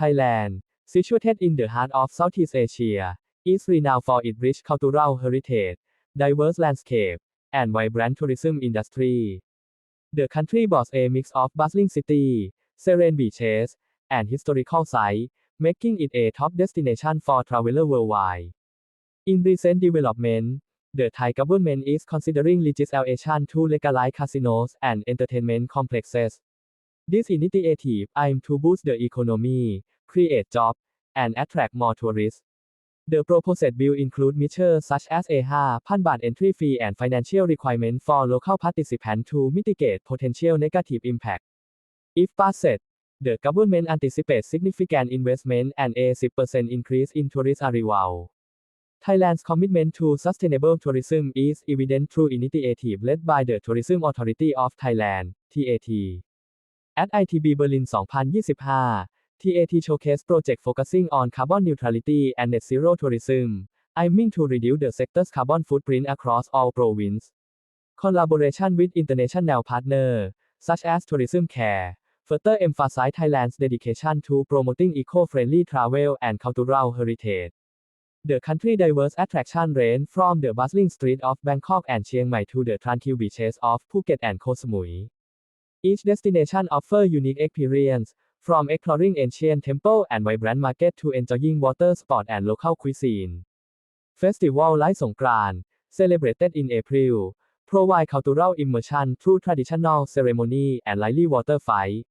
Thailand, situated in the heart of Southeast Asia, is renowned for its rich cultural heritage, diverse landscape, and vibrant tourism industry. The country boasts a mix of bustling city, serene beaches, and historical sites, making it a top destination for travelers worldwide. In recent development, the Thai government is considering legislation to legalize casinos and entertainment complexes. This initiative aims to boost the economy, create jobs, and attract more tourists. The proposed bill includes measures such as a 5,000 baht entry fee and financial requirement for local participants to mitigate potential negative impact. If passed, the government anticipates significant investment and a 10% increase in tourist arrival. Thailand's commitment to sustainable tourism is evident through initiative led by the Tourism Authority of Thailand, TAT. At ITB Berlin 2025, TAT Showcase project focusing on carbon neutrality and net zero tourism, aiming to reduce the sector's carbon footprint across all provinces. Collaboration with international partners, such as Tourism Care, further emphasize Thailand's dedication to promoting eco-friendly travel and cultural heritage. The country's diverse attraction range from the bustling streets of Bangkok and Chiang Mai to the tranquil beaches of Phuket and Koh Samui. Each destination offers unique experience, from exploring ancient temple and vibrant market to enjoying water sport and local cuisine. Festival like Songkran, celebrated in April, provide cultural immersion through traditional ceremony and lively water fight.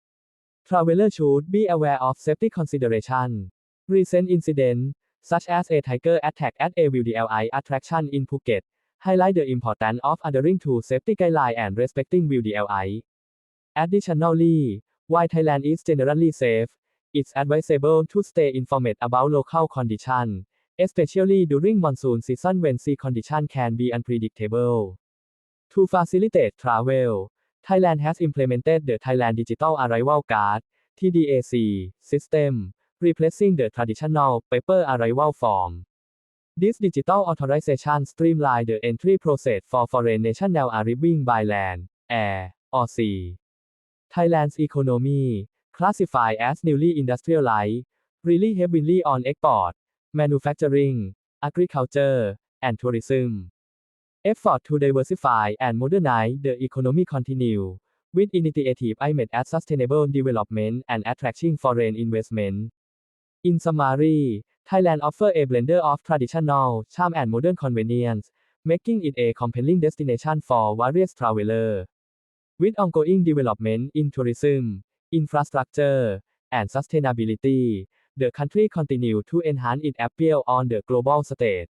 Travelers should be aware of safety consideration. Recent incidents, such as a tiger attack at a WDLI attraction in Phuket, highlight the importance of adhering to safety guidelines and respecting WDLI. Additionally, while Thailand is generally safe, it's advisable to stay informed about local conditions, especially during monsoon season when sea conditions can be unpredictable. To facilitate travel, Thailand has implemented the Thailand Digital Arrival Card TDAC system, replacing the traditional paper arrival form. This digital authorization streamlines the entry process for foreign nationals arriving by land, air, or sea. Thailand's economy, classified as newly industrialized, really heavily on export, manufacturing, agriculture, and tourism. Effort to diversify and modernize the economy continue, with initiative aimed at sustainable development and attracting foreign investment. In summary, Thailand offers a blender of traditional charm and modern convenience, making it a compelling destination for various travelers. With ongoing development in tourism, infrastructure, and sustainability, the country continues to enhance its appeal on the global stage.